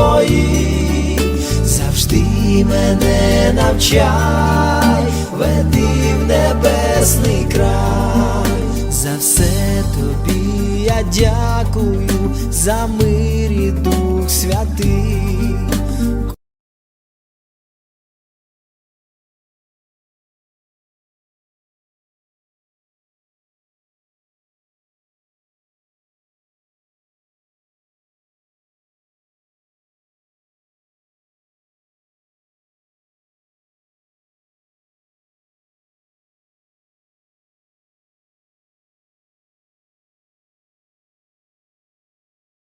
моїй, завжди мене навчай, веди в небесний край, за все тобі я дякую, за мир і.